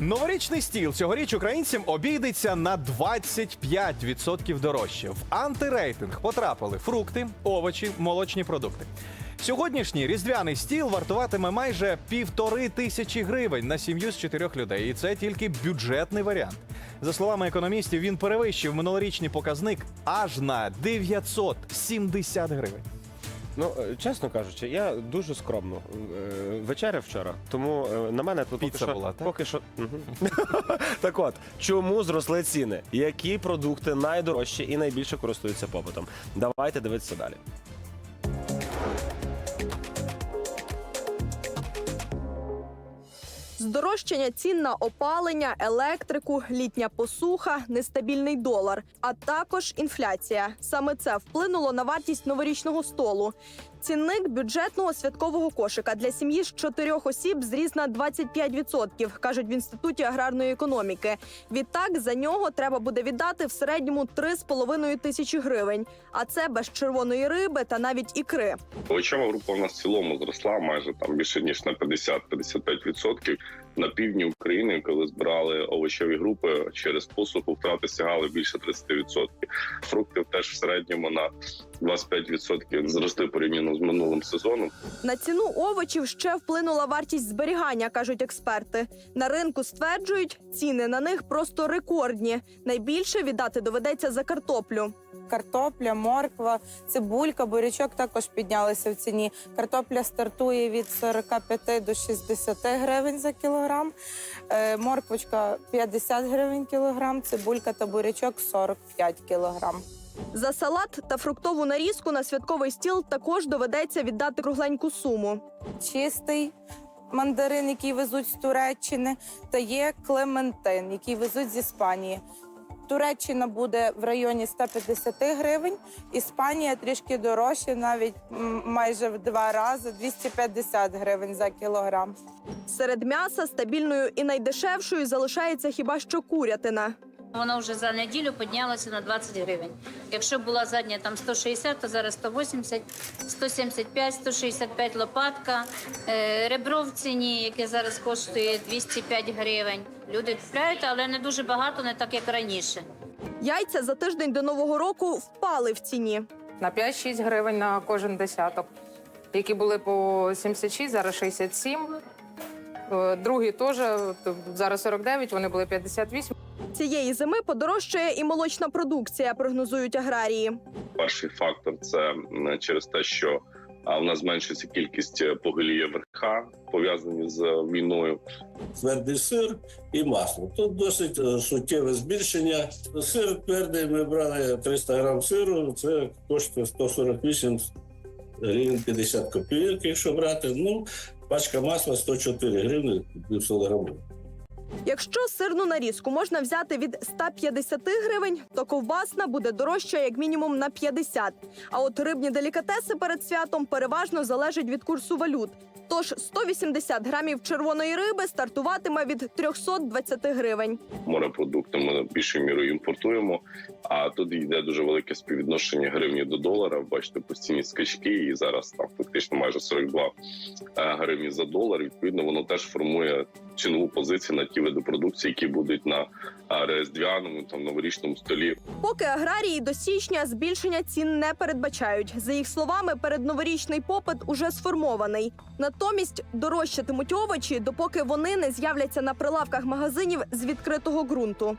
Новорічний стіл цьогоріч українцям обійдеться на 25% дорожче. В антирейтинг потрапили фрукти, овочі, молочні продукти. Сьогоднішній різдвяний стіл вартуватиме майже півтори тисячі гривень на сім'ю з чотирьох людей, і це тільки бюджетний варіант. За словами економістів, він перевищив минулорічний показник аж на 970 гривень. Ну, е, чесно кажучи, я дуже скромно е, вечеряв вчора, тому е, на мене тут поки Піца що, була, так? поки що. Мгм. так от, чому зросли ціни? Які продукти найдорожчі і найбільше користуються попитом? Давайте дивитися далі. Здорожчання цін на опалення, електрику, літня посуха, нестабільний долар, а також інфляція. Саме це вплинуло на вартість новорічного столу. Цінник бюджетного святкового кошика для сім'ї з чотирьох осіб зріс на 25%, кажуть в інституті аграрної економіки. Відтак за нього треба буде віддати в середньому 3,5 тисячі гривень. А це без червоної риби та навіть ікри. Овочева група у нас в цілому зросла майже там більше ніж на 50-55%. На півдні України, коли збирали овочеві групи через посуху, втрати сягали більше 30%. Фрукти теж в середньому на 25% зросли порівняно з минулим сезоном. На ціну овочів ще вплинула вартість зберігання, кажуть експерти. На ринку стверджують, ціни на них просто рекордні. Найбільше віддати доведеться за картоплю. Картопля, морква, цибулька, бурячок також піднялися в ціні. Картопля стартує від 45 до 60 гривень за кілограм. Е, Морквочка 50 гривень кілограм, цибулька та бурячок 45 кілограм. За салат та фруктову нарізку на святковий стіл також доведеться віддати кругленьку суму. Чистий мандарин, який везуть з Туреччини, та є клементин, який везуть з Іспанії. Туреччина буде в районі 150 гривень, Іспанія трішки дорожче, навіть майже в два рази 250 гривень за кілограм. Серед м'яса стабільною і найдешевшою залишається хіба що курятина. Вона вже за неділю піднялася на 20 гривень. Якщо була задня там 160, то зараз 180, 175, 165 лопатка. Е, Ребро в ціні, яке зараз коштує 205 гривень. Люди купляють, але не дуже багато, не так як раніше. Яйця за тиждень до нового року впали в ціні. на 5-6 гривень на кожен десяток. Які були по 76, зараз 67. Е, Другі теж от, зараз 49, вони були 58. Цієї зими подорожчає і молочна продукція, прогнозують аграрії. Перший фактор це через те, що в нас зменшується кількість е, поголів'я верха, пов'язані з е, війною. твердий сир і масло. Тут досить е, суттєве збільшення. Сир твердий ми брали 300 грам сиру, це коштує 148 гривень 50 копійок, якщо брати. Ну, пачка масла 104 гривни 500 грамів. Якщо сирну нарізку можна взяти від 150 гривень, то ковбасна буде дорожча як мінімум на 50. А от рибні делікатеси перед святом переважно залежать від курсу валют. Тож 180 грамів червоної риби стартуватиме від 320 гривень. Морепродукти ми більшою мірою імпортуємо. А тут йде дуже велике співвідношення гривні до долара. Бачите, постійні скачки, і зараз там фактично майже 42 е, гривні за долар. Відповідно, воно теж формує цінову позицію на ті види продукції, які будуть на різдвяному там новорічному столі. Поки аграрії до січня збільшення цін не передбачають. За їх словами, передноворічний попит уже сформований. Натомість дорожчатимуть овочі, допоки вони не з'являться на прилавках магазинів з відкритого ґрунту.